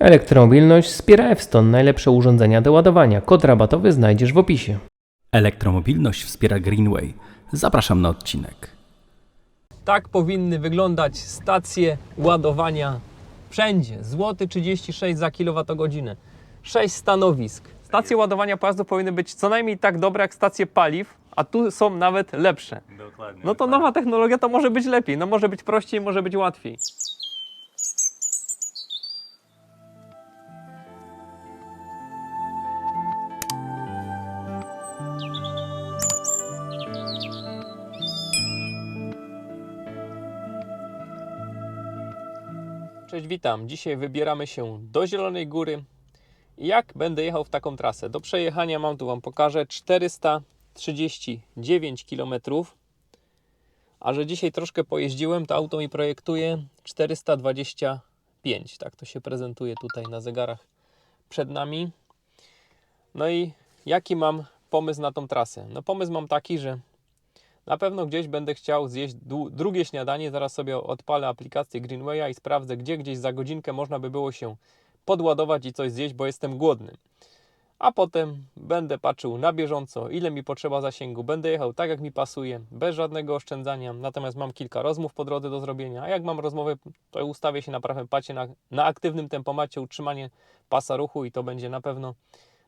Elektromobilność wspiera Ewston, najlepsze urządzenia do ładowania. Kod rabatowy znajdziesz w opisie. Elektromobilność wspiera Greenway. Zapraszam na odcinek. Tak powinny wyglądać stacje ładowania wszędzie. Złoty 36 za kilowatogodzinę. 6 stanowisk. Stacje ładowania pojazdów powinny być co najmniej tak dobre jak stacje paliw, a tu są nawet lepsze. No to nowa technologia to może być lepiej, no może być prościej, może być łatwiej. Cześć, witam. Dzisiaj wybieramy się do Zielonej Góry. Jak będę jechał w taką trasę? Do przejechania mam tu Wam pokażę 439 km. A że dzisiaj troszkę pojeździłem, to auto mi projektuje 425. Tak to się prezentuje tutaj na zegarach przed nami. No i jaki mam pomysł na tą trasę? No pomysł mam taki, że na pewno gdzieś będę chciał zjeść drugie śniadanie. Zaraz sobie odpalę aplikację Greenwaya i sprawdzę, gdzie gdzieś za godzinkę można by było się podładować i coś zjeść, bo jestem głodny. A potem będę patrzył na bieżąco, ile mi potrzeba zasięgu. Będę jechał tak, jak mi pasuje, bez żadnego oszczędzania. Natomiast mam kilka rozmów po drodze do zrobienia. A jak mam rozmowę, to ustawię się na prawym pacie, na, na aktywnym tempomacie, utrzymanie pasa ruchu i to będzie na pewno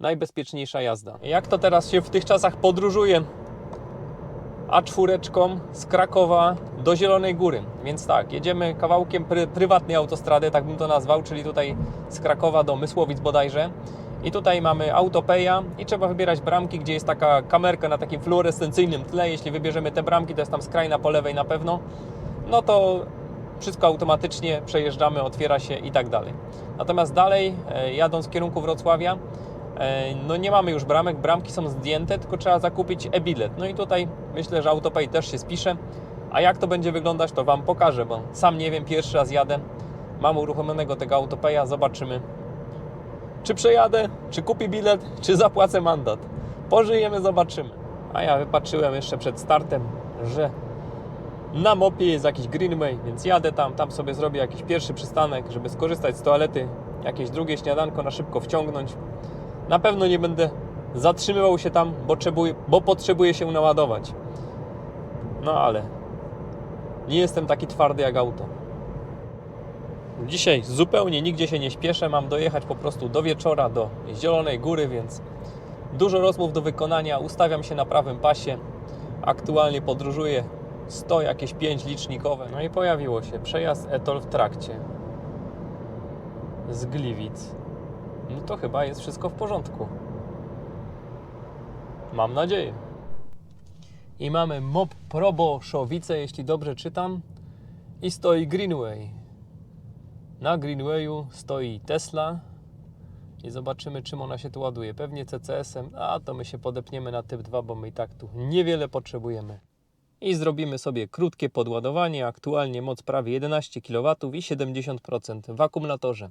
najbezpieczniejsza jazda. Jak to teraz się w tych czasach podróżuje? A4 z Krakowa do Zielonej Góry. Więc tak, jedziemy kawałkiem pry, prywatnej autostrady, tak bym to nazwał, czyli tutaj z Krakowa do Mysłowic bodajże. I tutaj mamy autopeja i trzeba wybierać bramki, gdzie jest taka kamerka na takim fluorescencyjnym tle. Jeśli wybierzemy te bramki, to jest tam skrajna po lewej na pewno, no to wszystko automatycznie przejeżdżamy, otwiera się i tak dalej. Natomiast dalej, e, jadąc w kierunku Wrocławia, No nie mamy już bramek, bramki są zdjęte, tylko trzeba zakupić e-bilet. No i tutaj myślę, że AutoPay też się spisze. A jak to będzie wyglądać, to Wam pokażę, bo sam nie wiem, pierwszy raz jadę. Mam uruchomionego tego AutoPaya, zobaczymy. Czy przejadę, czy kupię bilet, czy zapłacę mandat. Pożyjemy, zobaczymy. A ja wypatrzyłem jeszcze przed startem, że na mopie jest jakiś Greenway, więc jadę tam, tam sobie zrobię jakiś pierwszy przystanek, żeby skorzystać z toalety, jakieś drugie śniadanko na szybko wciągnąć. Na pewno nie będę zatrzymywał się tam, bo, potrzebuję, bo potrzebuję się naładować. No ale nie jestem taki twardy jak auto. Dzisiaj zupełnie nigdzie się nie śpieszę, mam dojechać po prostu do wieczora, do Zielonej Góry, więc dużo rozmów do wykonania, ustawiam się na prawym pasie. Aktualnie podróżuję 100 jakieś 5 licznikowe. No i pojawiło się przejazd Etol w trakcie z Gliwic. No to chyba jest wszystko w porządku. Mam nadzieję. I mamy MOP Proboszowice, jeśli dobrze czytam. I stoi Greenway. Na Greenwayu stoi Tesla. I zobaczymy, czym ona się tu ładuje. Pewnie CCS-em, a to my się podepniemy na typ 2, bo my i tak tu niewiele potrzebujemy. I zrobimy sobie krótkie podładowanie. Aktualnie moc prawie 11 kW i 70% w akumulatorze.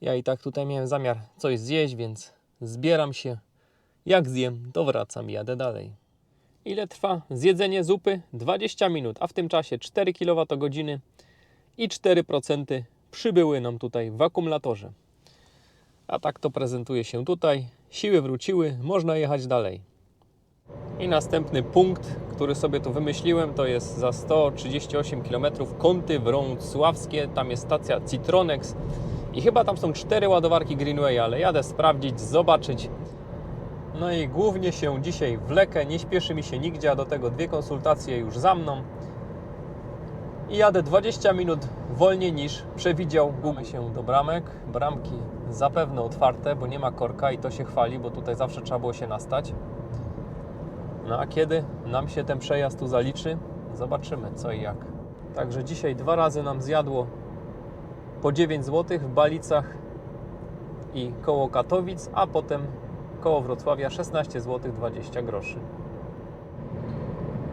Ja i tak tutaj miałem zamiar coś zjeść, więc zbieram się. Jak zjem, to wracam i jadę dalej. Ile trwa zjedzenie zupy? 20 minut, a w tym czasie 4 kWh i 4% przybyły nam tutaj w akumulatorze. A tak to prezentuje się tutaj. Siły wróciły, można jechać dalej. I następny punkt, który sobie tu wymyśliłem, to jest za 138 km Kąty Wrocławskie. Tam jest stacja Citronex. I chyba tam są cztery ładowarki Greenway, ale jadę sprawdzić, zobaczyć. No i głównie się dzisiaj wlekę, nie śpieszy mi się nigdzie, a do tego dwie konsultacje już za mną. I jadę 20 minut wolniej niż przewidział Google się do bramek. Bramki zapewne otwarte, bo nie ma korka i to się chwali, bo tutaj zawsze trzeba było się nastać. No a kiedy nam się ten przejazd tu zaliczy, zobaczymy co i jak. Także dzisiaj dwa razy nam zjadło po 9 zł w Balicach i koło Katowic, a potem koło Wrocławia 16 zł 20 groszy.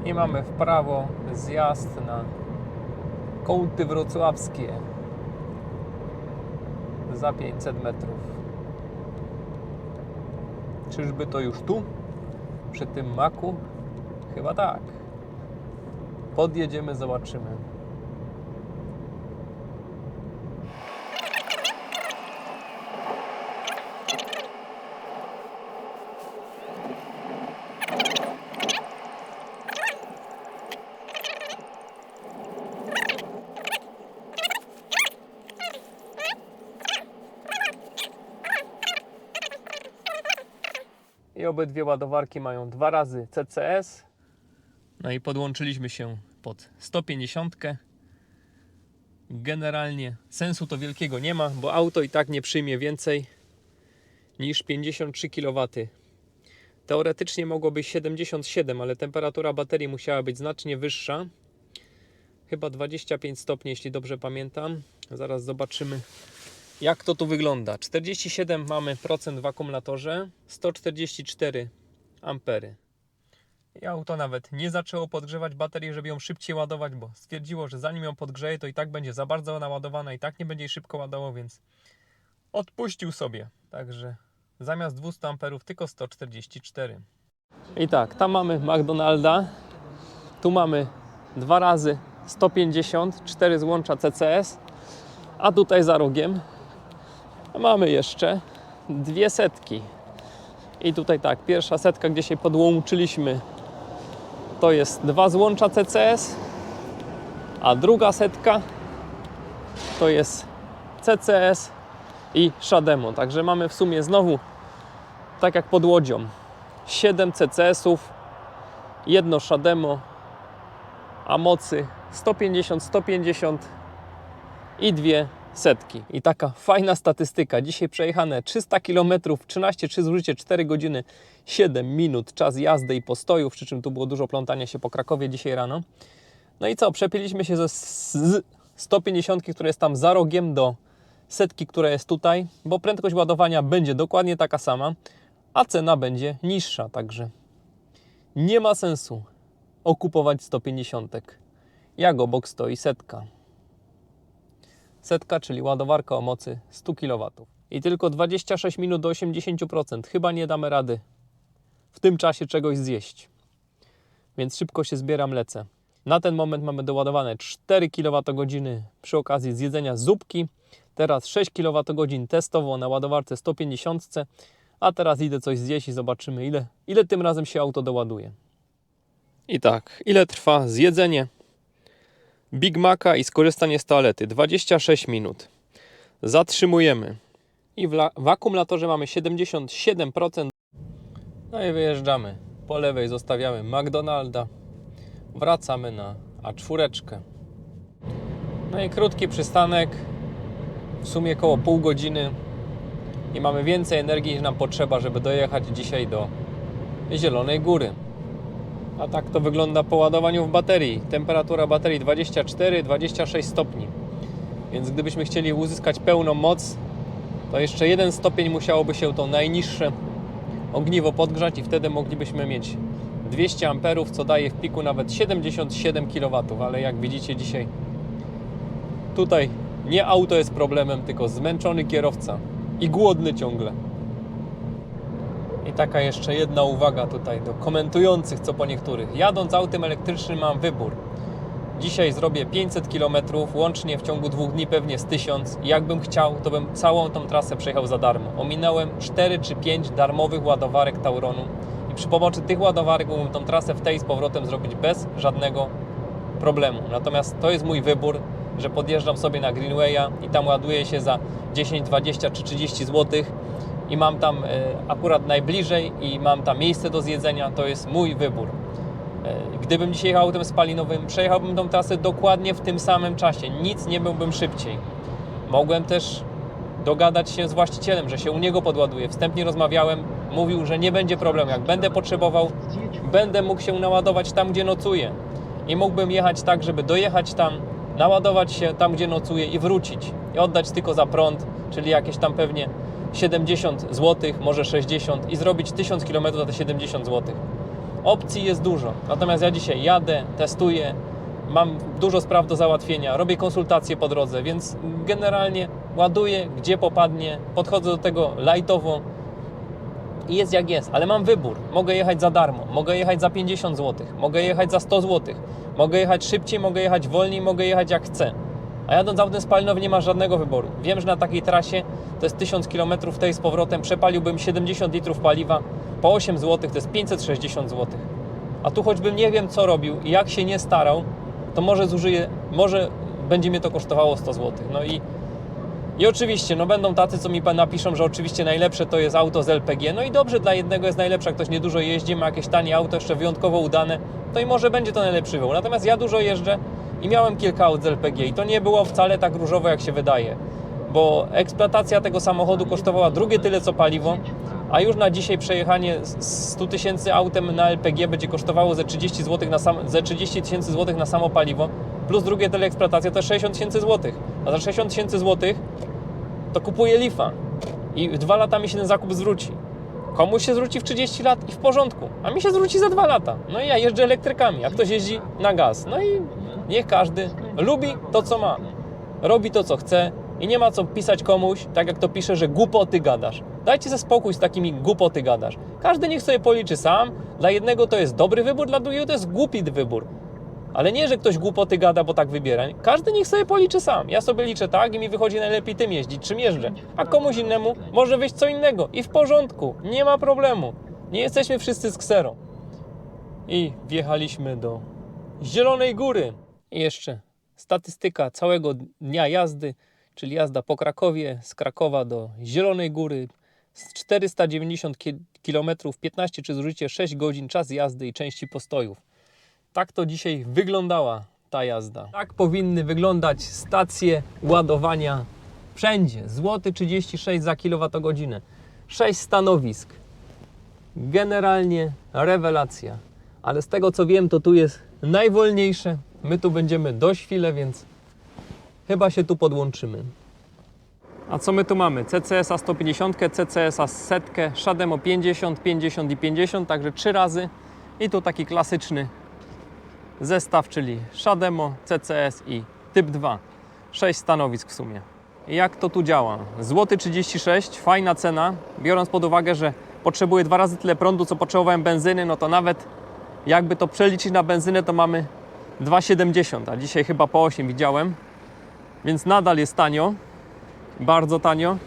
I mamy w prawo zjazd na Kołty Wrocławskie za 500 metrów. Czyżby to już tu? Przy tym maku? Chyba tak. Podjedziemy, zobaczymy. I obydwie ładowarki mają dwa razy CCS. No i podłączyliśmy się pod 150. Generalnie sensu to wielkiego nie ma, bo auto i tak nie przyjmie więcej niż 53 kW. Teoretycznie mogłoby 77, ale temperatura baterii musiała być znacznie wyższa. Chyba 25 stopni, jeśli dobrze pamiętam. Zaraz zobaczymy, jak to tu wygląda. 47 mamy procent w akumulatorze, 144 ampery. I auto nawet nie zaczęło podgrzewać baterii, żeby ją szybciej ładować, bo stwierdziło, że zanim ją podgrzeje, to i tak będzie za bardzo naładowana, i tak nie będzie jej szybko ładował, więc odpuścił sobie. Także zamiast 200 amperów tylko 144. I tak, tam mamy McDonalda, tu mamy dwa razy 150, cztery złącza CCS, a tutaj za rogiem mamy jeszcze dwie setki. I tutaj tak, pierwsza setka, gdzie się podłączyliśmy, to jest dwa złącza CCS, a druga setka to jest CCS i Shademo. Także mamy w sumie znowu, tak jak pod łodzią, 7 CCS-ów, jedno Shademo, a mocy 150, 150 i dwie setki. I taka fajna statystyka. Dzisiaj przejechane 300 km, 13 czy zużycie 4 godziny 7 minut czas jazdy i postojów, przy czym tu było dużo plątania się po Krakowie dzisiaj rano. No i co, przepiliśmy się ze z 150, która jest tam za rogiem do setki, która jest tutaj, bo prędkość ładowania będzie dokładnie taka sama, a cena będzie niższa, także nie ma sensu okupować 150. Jak obok stoi setka. Setka, czyli ładowarka o mocy 100 kW. I tylko 26 minut do 80%. Chyba nie damy rady w tym czasie czegoś zjeść. Więc szybko się zbieram, lecę. Na ten moment mamy doładowane 4 kWh przy okazji zjedzenia zupki. Teraz 6 kWh testowo na ładowarce 150, a teraz idę coś zjeść i zobaczymy ile, ile tym razem się auto doładuje. I tak, ile trwa zjedzenie Big Maca i skorzystanie z toalety? 26 minut. Zatrzymujemy. I w, w akumulatorze mamy 77%. No i wyjeżdżamy. Po lewej zostawiamy McDonalda. Wracamy na A4. No i krótki przystanek. W sumie około pół godziny. I mamy więcej energii niż nam potrzeba, żeby dojechać dzisiaj do Zielonej Góry. A tak to wygląda po ładowaniu w baterii. Temperatura baterii 24-26 stopni. Więc gdybyśmy chcieli uzyskać pełną moc, to jeszcze jeden stopień musiałoby się to najniższe ogniwo podgrzać i wtedy moglibyśmy mieć 200 amperów, co daje w piku nawet 77 kW, ale jak widzicie dzisiaj tutaj nie auto jest problemem, tylko zmęczony kierowca i głodny ciągle. I taka jeszcze jedna uwaga tutaj do komentujących co po niektórych. Jadąc autem elektrycznym mam wybór. Dzisiaj zrobię 500 km, łącznie w ciągu dwóch dni pewnie z 1000. I Jakbym chciał, to bym całą tą trasę przejechał za darmo. Ominąłem 4 czy 5 darmowych ładowarek Tauronu i przy pomocy tych ładowarek mógłbym tą trasę w tej z powrotem zrobić bez żadnego problemu. Natomiast to jest mój wybór, że podjeżdżam sobie na Greenwaya i tam ładuję się za 10, 20 czy 30 zł i mam tam e, akurat najbliżej i mam tam miejsce do zjedzenia, to jest mój wybór. E, Gdybym dzisiaj jechał autem spalinowym, przejechałbym tą trasę dokładnie w tym samym czasie. Nic nie byłbym szybciej. Mogłem też dogadać się z właścicielem, że się u niego podładuje. Wstępnie rozmawiałem, mówił, że nie będzie problemu. Jak będę potrzebował, będę mógł się naładować tam, gdzie nocuję. I mógłbym jechać tak, żeby dojechać tam, naładować się tam, gdzie nocuję i wrócić. I oddać tylko za prąd, czyli jakieś tam pewnie 70 zł, może 60 i zrobić 1000 km za te 70 zł. Opcji jest dużo. Natomiast ja dzisiaj jadę, testuję, mam dużo spraw do załatwienia, robię konsultacje po drodze, więc generalnie ładuję gdzie popadnie, podchodzę do tego lightowo i jest jak jest, ale mam wybór. Mogę jechać za darmo, mogę jechać za 50 zł, mogę jechać za 100 zł, mogę jechać szybciej, mogę jechać wolniej, mogę jechać jak chcę. A jadąc autem spalinowym nie ma żadnego wyboru. Wiem, że na takiej trasie to jest 1000 km tej z powrotem, przepaliłbym 70 litrów paliwa po 8 zł, to jest 560 zł. A tu choćbym nie wiem co robił i jak się nie starał, to może zużyję, może będzie mnie to kosztowało 100 zł. No i I oczywiście, no będą tacy, co mi napiszą, że oczywiście najlepsze to jest auto z LPG. No i dobrze, dla jednego jest najlepsze, jak ktoś nie dużo jeździ, ma jakieś tanie auto, jeszcze wyjątkowo udane, to i może będzie to najlepszy wybór. Natomiast ja dużo jeżdżę i miałem kilka aut z LPG i to nie było wcale tak różowo, jak się wydaje. Bo eksploatacja tego samochodu kosztowała drugie tyle, co paliwo, a już na dzisiaj przejechanie z 100 tysięcy autem na LPG będzie kosztowało ze 30 zł na ze 30 tysięcy złotych na samo paliwo, plus drugie tyle eksploatacja to jest 60 tysięcy złotych. A za 60 tysięcy złotych to kupuję Lifa i w dwa lata mi się ten zakup zwróci. Komuś się zwróci w 30 lat i w porządku, a mi się zwróci za dwa lata. No i ja jeżdżę elektrykami, a ktoś jeździ na gaz. No i niech każdy lubi to, co ma. Robi to, co chce i nie ma co pisać komuś, tak jak to pisze, że głupoty gadasz. Dajcie sobie spokój z takimi głupoty gadasz. Każdy niech sobie policzy sam. Dla jednego to jest dobry wybór, dla drugiego to jest głupi wybór. Ale nie, że ktoś głupoty gada, bo tak wybiera. Każdy niech sobie policzy sam. Ja sobie liczę tak i mi wychodzi najlepiej tym jeździć, czym jeżdżę. A komuś innemu może wyjść co innego. I w porządku, nie ma problemu. Nie jesteśmy wszyscy z kserą. I wjechaliśmy do Zielonej Góry. I jeszcze statystyka całego dnia jazdy, czyli jazda po Krakowie, z Krakowa do Zielonej Góry. Z 490 km, 15 czy zużycie 6 godzin, czas jazdy i części postojów. Tak to dzisiaj wyglądała ta jazda. Tak powinny wyglądać stacje ładowania wszędzie. Złoty 36 za kilowatogodzinę. 6 stanowisk. Generalnie rewelacja. Ale z tego co wiem, to tu jest najwolniejsze. My tu będziemy dość chwilę, więc chyba się tu podłączymy. A co my tu mamy? CCS-a 150, CCS-a 100, Shademo 50, 50 i 50, także trzy razy. I tu taki klasyczny zestaw, czyli Shademo, CCS i Typ 2. 6 stanowisk w sumie. Jak to tu działa? Złoty 36, fajna cena, biorąc pod uwagę, że potrzebuję dwa razy tyle prądu, co potrzebowałem benzyny, no to nawet jakby to przeliczyć na benzynę, to mamy 2,70, a dzisiaj chyba po 8 widziałem, więc nadal jest tanio, bardzo tanio.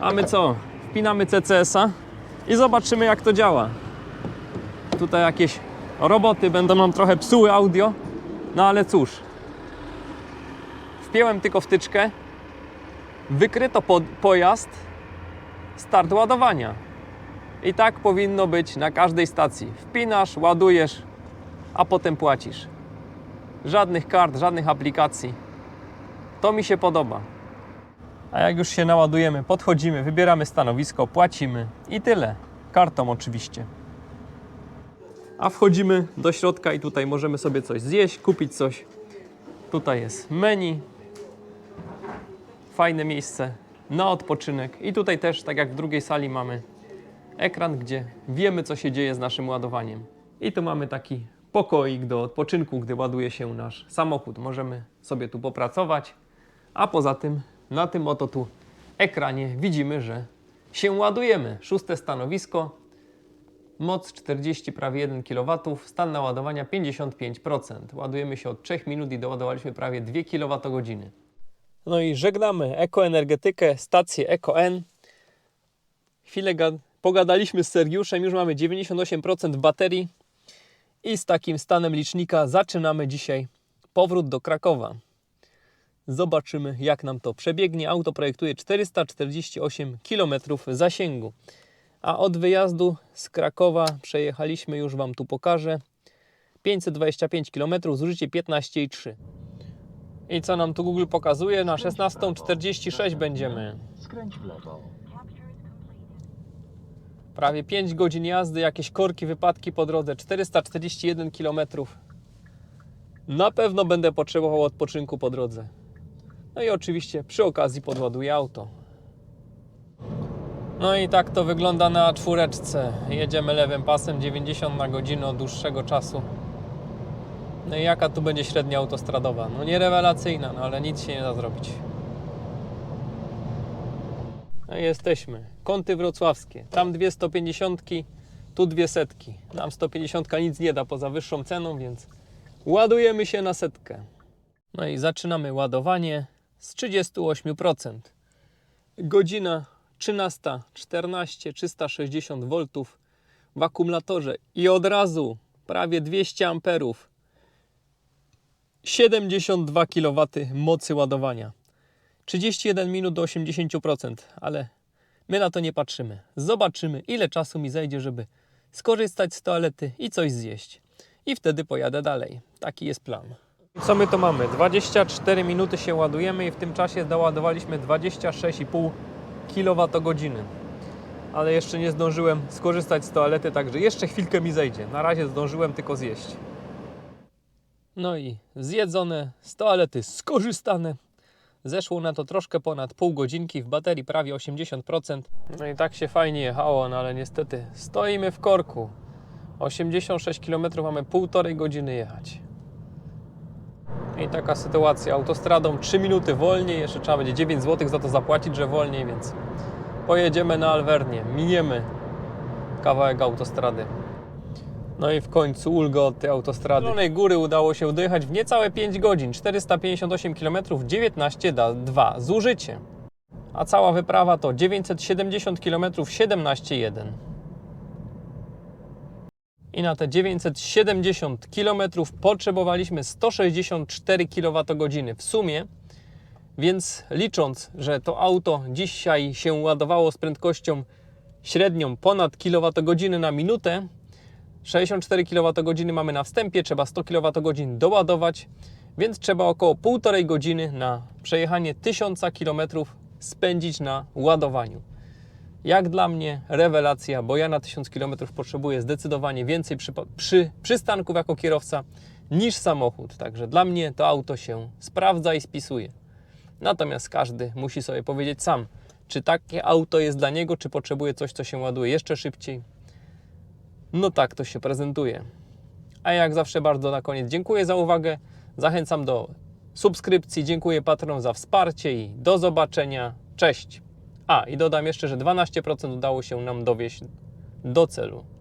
A my co? Wpinamy CCS-a i zobaczymy jak to działa. Tutaj jakieś roboty będą nam trochę psuły audio, no ale cóż. Wpiąłem tylko wtyczkę, wykryto pojazd, start ładowania. I tak powinno być na każdej stacji. Wpinasz, ładujesz, a potem płacisz. Żadnych kart, żadnych aplikacji. To mi się podoba. A jak już się naładujemy, podchodzimy, wybieramy stanowisko, płacimy i tyle. Kartą oczywiście. A wchodzimy do środka i tutaj możemy sobie coś zjeść, kupić coś. Tutaj jest menu. Fajne miejsce na odpoczynek. I tutaj też, tak jak w drugiej sali, mamy ekran, gdzie wiemy, co się dzieje z naszym ładowaniem. I tu mamy taki pokoik do odpoczynku, gdy ładuje się nasz samochód. Możemy sobie tu popracować, a poza tym na tym oto tu ekranie widzimy, że się ładujemy. Szóste stanowisko, moc 40, prawie 1 kW, stan naładowania 55%. Ładujemy się od 3 minut i doładowaliśmy prawie 2 kWh. No i żegnamy ekoenergetykę, stację EcoN. Chwilę gad- pogadaliśmy z Sergiuszem, już mamy 98% baterii i z takim stanem licznika zaczynamy dzisiaj powrót do Krakowa. Zobaczymy, jak nam to przebiegnie. Auto projektuje 448 km zasięgu. A od wyjazdu z Krakowa przejechaliśmy, już Wam tu pokażę, 525 km, zużycie 15,3. I co nam tu Google pokazuje? Na 16.46 będziemy. Skręć w lewo. Prawie 5 godzin jazdy, jakieś korki, wypadki po drodze, 441 km. Na pewno będę potrzebował odpoczynku po drodze. No i oczywiście przy okazji podładuję auto. No i tak to wygląda na czwóreczce. Jedziemy lewym pasem 90 na godzinę od dłuższego czasu. No i jaka tu będzie średnia autostradowa? No nie rewelacyjna, no ale nic się nie da zrobić. No jesteśmy. Kąty wrocławskie. Tam dwie 150, tu dwie setki. Nam 150 nic nie da poza wyższą ceną, więc ładujemy się na setkę. No i zaczynamy ładowanie z 38%. Godzina 13.14, 360 V w akumulatorze i od razu prawie 200 amperów. 72 kW mocy ładowania. 31 minut do 80%, ale my na to nie patrzymy. Zobaczymy, ile czasu mi zajdzie, żeby skorzystać z toalety i coś zjeść. I wtedy pojadę dalej. Taki jest plan. Co my to mamy? 24 minuty się ładujemy i w tym czasie doładowaliśmy 26,5 kWh. Ale jeszcze nie zdążyłem skorzystać z toalety, także jeszcze chwilkę mi zejdzie. Na razie zdążyłem tylko zjeść. No i zjedzone, z toalety skorzystane. Zeszło na to troszkę ponad pół godzinki, w baterii prawie 80%. No i tak się fajnie jechało, no ale niestety stoimy w korku. 86 km mamy półtorej godziny jechać. I taka sytuacja. Autostradą 3 minuty wolniej, jeszcze trzeba będzie 9 zł za to zapłacić, że wolniej, więc pojedziemy na Alwernię. Miniemy kawałek autostrady. No i w końcu ulga od tej autostrady. Zielonej Góry udało się dojechać w niecałe 5 godzin, 458 km, 19,2 zużycie. A cała wyprawa to 970 km, 17,1. I na te 970 km potrzebowaliśmy 164 kWh w sumie, więc licząc, że to auto dzisiaj się ładowało z prędkością średnią ponad kilowatogodziny na minutę, 64 kWh mamy na wstępie, trzeba 100 kWh doładować, więc trzeba około 1,5 godziny na przejechanie 1000 km spędzić na ładowaniu. Jak dla mnie rewelacja, bo ja na 1000 km potrzebuję zdecydowanie więcej przy, przy, przystanków jako kierowca niż samochód. Także dla mnie to auto się sprawdza i spisuje. Natomiast każdy musi sobie powiedzieć sam, czy takie auto jest dla niego, czy potrzebuje coś, co się ładuje jeszcze szybciej. No tak to się prezentuje. A jak zawsze bardzo na koniec dziękuję za uwagę. Zachęcam do subskrypcji, dziękuję patronom za wsparcie i do zobaczenia. Cześć! A i dodam jeszcze, że 12% udało się nam dowieść do celu.